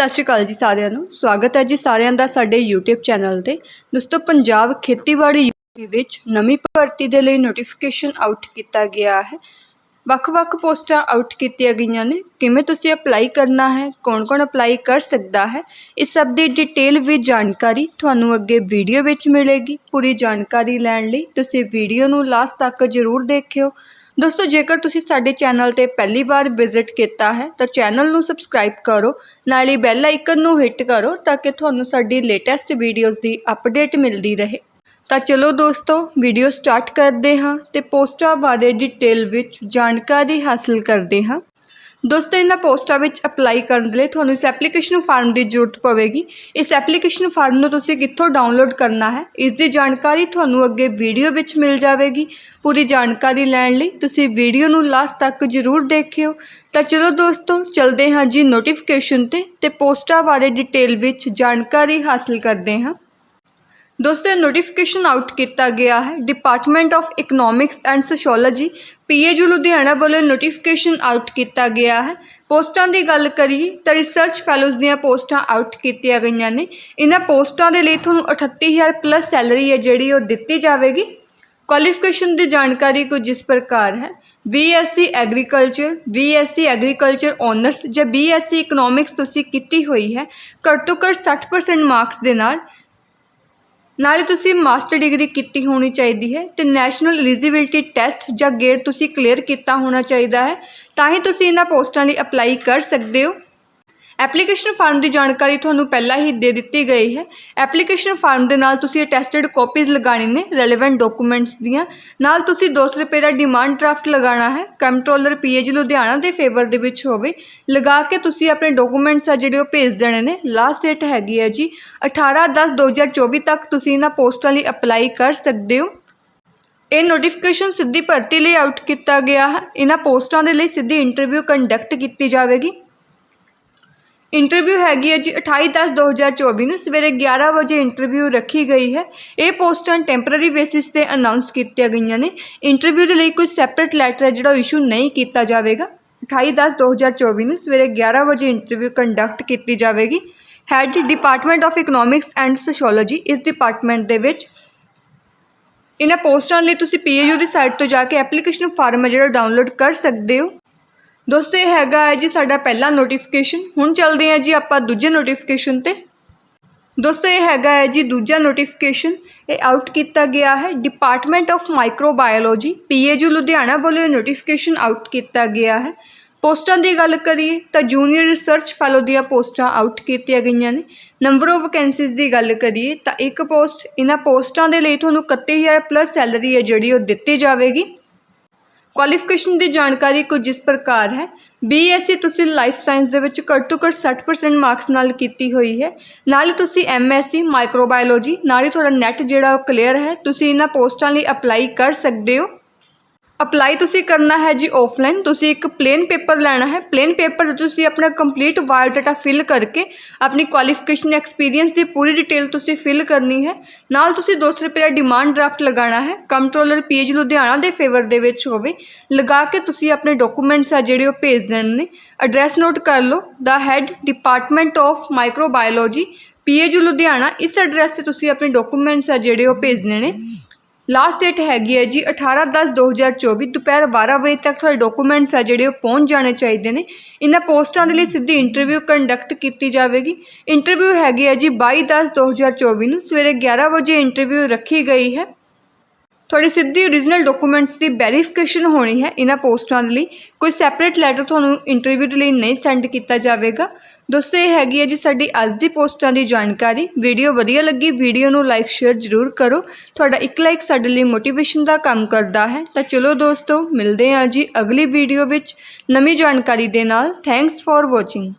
ਸਤਿ ਸ਼੍ਰੀ ਅਕਾਲ ਜੀ ਸਾਰਿਆਂ ਨੂੰ। ਸਵਾਗਤ ਹੈ ਜੀ ਸਾਰਿਆਂ ਦਾ ਸਾਡੇ YouTube ਚੈਨਲ ਤੇ। ਦੋਸਤੋ, ਪੰਜਾਬ ਖੇਤੀਬਾੜੀ ਵਿੱਚ ਨਵੀਂ ਭਰਤੀ ਦੇ ਲਈ ਨੋਟੀਫਿਕੇਸ਼ਨ ਆਊਟ ਕੀਤਾ ਗਿਆ ਹੈ। ਵੱਖ-ਵੱਖ ਪੋਸਟਾਂ ਆਊਟ ਕੀਤੀਆਂ ਗਈਆਂ ਨੇ। ਕਿਵੇਂ ਤੁਸੀਂ ਅਪਲਾਈ ਕਰਨਾ ਹੈ? ਕੌਣ-ਕੌਣ ਅਪਲਾਈ ਕਰ ਸਕਦਾ ਹੈ? ਇਸ ਸਭ ਦੀ ਡਿਟੇਲ ਵੀ ਜਾਣਕਾਰੀ ਤੁਹਾਨੂੰ ਅੱਗੇ ਵੀਡੀਓ ਵਿੱਚ ਮਿਲੇਗੀ। ਪੂਰੀ ਜਾਣਕਾਰੀ ਲੈਣ ਲਈ ਤੁਸੀਂ ਵੀਡੀਓ ਨੂੰ ਲਾਸਟ ਤੱਕ ਜ਼ਰੂਰ ਦੇਖਿਓ। ਦੋਸਤੋ, ਜੇਕਰ ਤੁਸੀਂ ਸਾਡੇ ਚੈਨਲ ਤੇ ਪਹਿਲੀ ਵਾਰ ਵਿਜ਼ਿਟ ਕੀਤਾ ਹੈ, ਤਾਂ ਚੈਨਲ ਨੂੰ ਸਬਸਕ੍ਰਾਈਬ ਕਰੋ, ਨਾਲ ਹੀ ਬੈਲ ਆਈਕਨ ਨੂੰ ਹਿੱਟ ਕਰੋ, ਤਾਂ ਕਿ ਤੁਹਾਨੂੰ ਸਾਡੀ ਲੇਟੈਸਟ ਵੀਡੀਓਜ਼ ਦੀ ਅਪਡੇਟ ਮਿਲਦੀ ਰਹੇ। ਤਾਂ ਚਲੋ ਦੋਸਤੋ ਵੀਡੀਓ ਸਟਾਰਟ ਕਰਦੇ ਹਾਂ ਤੇ ਪੋਸਟਾਂ ਬਾਰੇ ਡਿਟੇਲ ਵਿੱਚ ਜਾਣਕਾਰੀ ਹਾਸਲ ਕਰਦੇ ਹਾਂ। ਦੋਸਤੋ, ਇਹਨਾਂ ਪੋਸਟਾਂ ਵਿੱਚ ਅਪਲਾਈ ਕਰਨ ਦੇ ਲਈ ਤੁਹਾਨੂੰ ਇਸ ਐਪਲੀਕੇਸ਼ਨ ਫਾਰਮ ਦੀ ਜ਼ਰੂਰਤ ਪਵੇਗੀ। ਇਸ ਐਪਲੀਕੇਸ਼ਨ ਫਾਰਮ ਨੂੰ ਤੁਸੀਂ ਕਿੱਥੋਂ ਡਾਊਨਲੋਡ ਕਰਨਾ ਹੈ, ਇਸ ਦੀ ਜਾਣਕਾਰੀ ਤੁਹਾਨੂੰ ਅੱਗੇ ਵੀਡੀਓ ਵਿੱਚ ਮਿਲ ਜਾਵੇਗੀ। ਪੂਰੀ ਜਾਣਕਾਰੀ ਲੈਣ ਲਈ ਤੁਸੀਂ ਵੀਡੀਓ ਨੂੰ ਲਾਸਟ ਤੱਕ ਜ਼ਰੂਰ ਦੇਖਿਓ। ਤਾਂ ਚਲੋ ਦੋਸਤੋ, ਚਲਦੇ ਹਾਂ ਜੀ ਨੋਟੀਫਿਕੇਸ਼ਨ ਤੇ ਤੇ ਪੋਸਟਾਂ ਬਾਰੇ ਡਿਟੇਲ ਵਿੱਚ ਜਾਣਕਾਰੀ ਹਾਸਲ ਕਰਦੇ ਹਾਂ। ਦੋਸਤੋ ਨੋਟੀਫਿਕੇਸ਼ਨ ਆਊਟ ਕੀਤਾ ਗਿਆ ਹੈ। Department of economics and sociology PAU Ludhiana ਵੱਲੋਂ ਨੋਟੀਫਿਕੇਸ਼ਨ ਆਊਟ ਕੀਤਾ ਗਿਆ ਹੈ। ਪੋਸਟਾਂ ਦੀ ਗੱਲ ਕਰੀਏ ਤਾਂ ਰਿਸਰਚ ਫੈਲੋਜ਼ ਦੀਆਂ ਪੋਸਟਾਂ ਆਊਟ ਕੀਤੀਆਂ ਗਈਆਂ ਨੇ। ਇਹਨਾਂ ਪੋਸਟਾਂ ਦੇ ਲਈ ਤੁਹਾਨੂੰ 38000 ਪਲੱਸ ਸੈਲਰੀ ਹੈ ਜਿਹੜੀ ਉਹ ਦਿੱਤੀ ਜਾਵੇਗੀ। ਕੁਆਲੀਫਿਕੇਸ਼ਨ ਦੀ ਜਾਣਕਾਰੀ ਕੁਝ ਇਸ ਪ੍ਰਕਾਰ ਹੈ। BSc agriculture BSc agriculture honours ਜਾਂ ਬੀਐਸਸੀ ਇਕਨੋਮਿਕਸ ਤੁਸੀਂ ਕੀਤੀ ਹੋਈ ਹੈ। ਘੱਟ ਤੋਂ ਘੱਟ 60% ਮਾਰਕਸ ਦੇ ਨਾਲ ਨਾਲੇ ਤੁਸੀਂ ਮਾਸਟਰ ਡਿਗਰੀ ਕੀਤੀ ਹੋਣੀ ਚਾਹੀਦੀ ਹੈ ਤੇ ਨੈਸ਼ਨਲ ਐਲੀਜੀਬਿਲਟੀ ਟੈਸਟ ਜਾਂ ਗੇਟ ਤੁਸੀਂ ਕਲੀਅਰ ਕੀਤਾ ਹੋਣਾ ਚਾਹੀਦਾ ਹੈ, ਤਾਂ ਹੀ ਤੁਸੀਂ ਇਹਨਾਂ ਪੋਸਟਾਂ ਲਈ ਅਪਲਾਈ ਕਰ ਸਕਦੇ ਹੋ। ਐਪਲੀਕੇਸ਼ਨ ਫਾਰਮ ਦੀ ਜਾਣਕਾਰੀ ਤੁਹਾਨੂੰ ਪਹਿਲਾਂ ਹੀ ਦੇ ਦਿੱਤੀ ਗਈ ਹੈ। ਐਪਲੀਕੇਸ਼ਨ ਫਾਰਮ ਦੇ ਨਾਲ ਤੁਸੀਂ ਅਟੈਸਟਡ ਕਾਪੀਜ਼ ਲਗਾਣੀ ਨੇ ਰੈਲੇਵੈਂਟ ਡਾਕੂਮੈਂਟਸ ਦੀਆਂ। ਨਾਲ ਤੁਸੀਂ 200 ਰੁਪਏ ਦਾ ਡਿਮਾਂਡ ਡਰਾਫਟ ਲਗਾਉਣਾ ਹੈ। ਕੰਟਰੋਲਰ ਪੀਏਜੀ ਲੁਧਿਆਣਾ ਦੇ ਫੇਵਰ ਦੇ ਵਿੱਚ ਹੋਵੇ। ਲਗਾ ਕੇ ਤੁਸੀਂ ਆਪਣੇ ਡਾਕੂਮੈਂਟਸ ਆ ਜਿਹੜੇ ਉਹ ਭੇਜ ਦੇਣੇ ਨੇ। ਲਾਸਟ ਡੇਟ ਹੈਗੀ ਹੈ ਜੀ 18 10 2024 ਤੱਕ ਤੁਸੀਂ ਇਹਨਾਂ ਪੋਸਟਾਂ ਲਈ ਅਪਲਾਈ ਕਰ ਸਕਦੇ ਹੋ। ਇਹ ਨੋਟੀਫਿਕੇਸ਼ਨ ਸਿੱਧੀ ਭਰਤੀ ਲਈ ਆਊਟ ਕੀਤਾ ਗਿਆ ਹੈ। ਇਹਨਾਂ ਪੋਸਟਾਂ ਦੇ ਲਈ ਸਿੱਧੀ ਇੰਟਰਵਿਊ ਕੰਡਕਟ ਕੀਤੀ ਜਾਵੇਗੀ। ਇੰਟਰਵਿਊ ਹੈਗੀ ਹੈ ਜੀ 28/10/2024 ਨੂੰ। ਸਵੇਰੇ 11 ਵਜੇ ਇੰਟਰਵਿਊ ਰੱਖੀ ਗਈ ਹੈ। ਇਹ ਪੋਸਟਾਂ ਟੈਂਪਰੇਰੀ ਬੇਸਿਸ ਤੇ ਅਨਾਉਂਸ ਕੀਤੀਆਂ ਗਈਆਂ ਨੇ। ਇੰਟਰਵਿਊ ਦੇ ਲਈ ਕੋਈ ਸੈਪਰੇਟ ਲੈਟਰ ਹੈ ਜਿਹੜਾ ਇਸ਼ੂ ਨਹੀਂ ਕੀਤਾ ਜਾਵੇਗਾ। 28/10/2024 ਨੂੰ ਸਵੇਰੇ 11 ਵਜੇ ਇੰਟਰਵਿਊ ਕੰਡਕਟ ਕੀਤੀ ਜਾਵੇਗੀ। Head department of economics and sociology ਇਸ ਡਿਪਾਰਟਮੈਂਟ ਦੇ ਵਿੱਚ। ਇਹਨਾਂ ਪੋਸਟਾਂ ਲਈ ਤੁਸੀਂ ਪੀਏਯੂ ਦੀ ਸਾਈਟ ਤੋਂ ਜਾ ਕੇ ਐਪਲੀਕੇਸ਼ਨ ਫਾਰਮ ਹੈ ਜਿਹੜਾ ਡਾਊਨਲੋਡ ਕਰ ਸਕਦੇ ਹੋ। ਦੋਸਤੋ, ਇਹ ਹੈਗਾ ਹੈ ਜੀ ਸਾਡਾ ਪਹਿਲਾ ਨੋਟੀਫਿਕੇਸ਼ਨ ਹੁਣ ਚੱਲਦੇ ਹਾਂ ਜੀ ਆਪਾਂ ਦੂਜੇ ਨੋਟੀਫਿਕੇਸ਼ਨ ਤੇ। ਦੋਸਤੋ, ਇਹ ਹੈਗਾ ਹੈ ਜੀ ਦੂਜਾ ਨੋਟੀਫਿਕੇਸ਼ਨ ਇਹ ਆਊਟ ਕੀਤਾ ਗਿਆ ਹੈ। Department of microbiology PAU Ludhiana ਵੱਲੋਂ ਇਹ ਨੋਟੀਫਿਕੇਸ਼ਨ ਆਊਟ ਕੀਤਾ ਗਿਆ ਹੈ। ਪੋਸਟਾਂ ਦੀ ਗੱਲ ਕਰੀਏ ਤਾਂ ਜੂਨੀਅਰ ਰਿਸਰਚ ਫੈਲੋ ਦੀਆਂ ਪੋਸਟਾਂ ਆਊਟ ਕੀਤੀਆਂ ਗਈਆਂ ਨੇ। ਨੰਬਰ ਆਫ ਵੈਕੈਂਸੀਜ਼ ਦੀ ਗੱਲ ਕਰੀਏ ਤਾਂ ਇੱਕ ਪੋਸਟ, ਇਹਨਾਂ ਪੋਸਟਾਂ ਦੇ ਲਈ ਤੁਹਾਨੂੰ 31000 ਪਲੱਸ ਸੈਲਰੀ ਹੈ ਜਿਹੜੀ ਉਹ ਦਿੱਤੀ ਜਾਵੇਗੀ। ਕੁਆਲੀਫਿਕੇਸ਼ਨ ਦੀ ਜਾਣਕਾਰੀ ਕੁਝ ਇਸ ਪ੍ਰਕਾਰ ਹੈ। ਬੀਐਸਸੀ ਤੁਸੀਂ ਲਾਈਫ ਸਾਇੰਸ ਦੇ ਵਿੱਚ ਘੱਟ ਤੋਂ ਘੱਟ 60% ਮਾਰਕਸ ਨਾਲ ਕੀਤੀ ਹੋਈ ਹੈ। ਨਾਲ ਹੀ ਤੁਸੀਂ ਐਮਐਸਸੀ ਮਾਈਕਰੋਬਾਇਓਲੋਜੀ ਨਾਲ ਹੀ ਤੁਹਾਡਾ ਨੈਟ ਜਿਹੜਾ ਉਹ ਕਲੀਅਰ ਹੈ। ਤੁਸੀਂ ਇਹਨਾਂ ਪੋਸਟਾਂ ਲਈ ਅਪਲਾਈ ਕਰ ਸਕਦੇ ਹੋ। ਅਪਲਾਈ ਤੁਸੀਂ ਕਰਨਾ ਹੈ ਜੀ ਆਫਲਾਈਨ ਤੁਸੀਂ ਇੱਕ ਪਲੇਨ ਪੇਪਰ ਲੈਣਾ ਹੈ। ਪਲੇਨ ਪੇਪਰ ਤੁਸੀਂ ਆਪਣਾ ਕੰਪਲੀਟ ਬਾਇਓਡਾਟਾ ਫਿਲ ਕਰਕੇ ਆਪਣੀ ਕੁਆਲੀਫਿਕੇਸ਼ਨ ਐਕਸਪੀਰੀਅੰਸ ਦੀ ਪੂਰੀ ਡਿਟੇਲ ਤੁਸੀਂ ਫਿਲ ਕਰਨੀ ਹੈ। ਨਾਲ ਤੁਸੀਂ 200 ਰੁਪਏ ਦਾ ਡਿਮਾਂਡ ਡਰਾਫਟ ਲਗਾਉਣਾ ਹੈ। ਕੰਟਰੋਲਰ ਪੀਏਜ ਲੁਧਿਆਣਾ ਦੇ ਫੇਵਰ ਦੇ ਵਿੱਚ ਹੋਵੇ। ਲਗਾ ਕੇ ਤੁਸੀਂ ਆਪਣੇ ਡਾਕੂਮੈਂਟਸ ਆ ਜਿਹੜੇ ਉਹ ਭੇਜ ਦੇਣੇ ਨੇ। ਐਡਰੈਸ ਨੋਟ ਕਰ ਲਓ। ਦਾ head department of microbiology PAU Ludhiana ਇਸ ਐਡਰੈਸ ਤੇ ਤੁਸੀਂ ਆਪਣੇ ਡਾਕੂਮੈਂਟਸ ਆ ਜਿਹੜੇ ਉਹ ਭੇਜਣੇ ਨੇ। ਲਾਸਟ ਡੇਟ ਹੈਗੀ ਹੈ ਜੀ 18/10/2024 ਦੁਪਹਿਰ 12 ਵਜੇ ਤੱਕ ਤੁਹਾਡੇ ਡਾਕੂਮੈਂਟਸ ਆ ਜਿਹੜੇ ਉਹ ਪਹੁੰਚ ਜਾਣੇ ਚਾਹੀਦੇ ਨੇ। ਇਹਨਾਂ ਪੋਸਟਾਂ ਦੇ ਲਈ ਸਿੱਧੀ ਇੰਟਰਵਿਊ ਕੰਡਕਟ ਕੀਤੀ ਜਾਵੇਗੀ। ਇੰਟਰਵਿਊ ਹੈਗੀ ਹੈ ਜੀ 22/10/2024 ਨੂੰ, ਸਵੇਰੇ 11 ਵਜੇ ਇੰਟਰਵਿਊ ਰੱਖੀ ਗਈ ਹੈ। ਤੁਹਾਡੀ ਸਿੱਧੀ ਓਰੀਜਨਲ ਡਾਕੂਮੈਂਟਸ ਦੀ ਵੈਰੀਫਿਕੇਸ਼ਨ ਹੋਣੀ ਹੈ ਇਹਨਾਂ ਪੋਸਟਾਂ ਦੇ ਲਈ। ਕੋਈ ਸੈਪਰੇਟ ਲੈਟਰ ਤੁਹਾਨੂੰ ਇੰਟਰਵਿਊ ਦੇ ਲਈ ਨਹੀਂ ਸੈਂਡ ਕੀਤਾ ਜਾਵੇਗਾ। ਦੋਸਤੋ, ਇਹ ਹੈਗੀ ਹੈ ਜੀ ਸਾਡੀ ਅੱਜ ਦੀ ਪੋਸਟਾਂ ਦੀ ਜਾਣਕਾਰੀ। ਵੀਡੀਓ ਵਧੀਆ ਲੱਗੀ, ਵੀਡੀਓ ਨੂੰ ਲਾਈਕ ਸ਼ੇਅਰ ਜ਼ਰੂਰ ਕਰੋ। ਤੁਹਾਡਾ ਇੱਕ ਲਾਈਕ ਸਾਡੇ ਲਈ ਮੋਟੀਵੇਸ਼ਨ ਦਾ ਕੰਮ ਕਰਦਾ ਹੈ। ਤਾਂ ਚਲੋ ਦੋਸਤੋ, ਮਿਲਦੇ ਹਾਂ ਜੀ ਅਗਲੀ ਵੀਡੀਓ ਵਿੱਚ ਨਵੀਂ ਜਾਣਕਾਰੀ ਦੇ ਨਾਲ। Thanks for watching